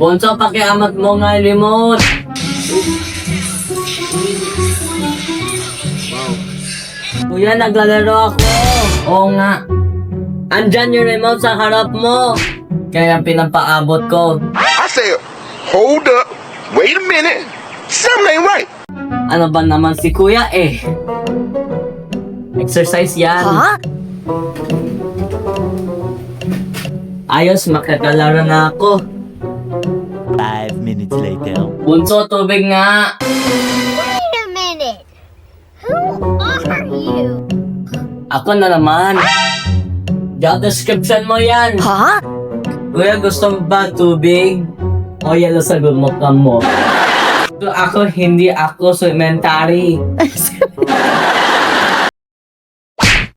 Bonso, pakiamat mo nga yung remote. Kuya, naglalaro ako. Oo nga. Andyan yung remote sa harap mo. Kaya pinapaabot ko. I said, hold up, wait a minute, something ain't right. Ano ba naman si kuya eh? Exercise yan. Ayos, makakalaro na ako. Five minutes later. Bunso, tubig nga. Wait a minute. Who are you? Ako na naman. Job description mo yan. Ha? Kuya, gusto mo ba tubig? O yelo sa gumukam mo? So, ako, hindi ako supplementary.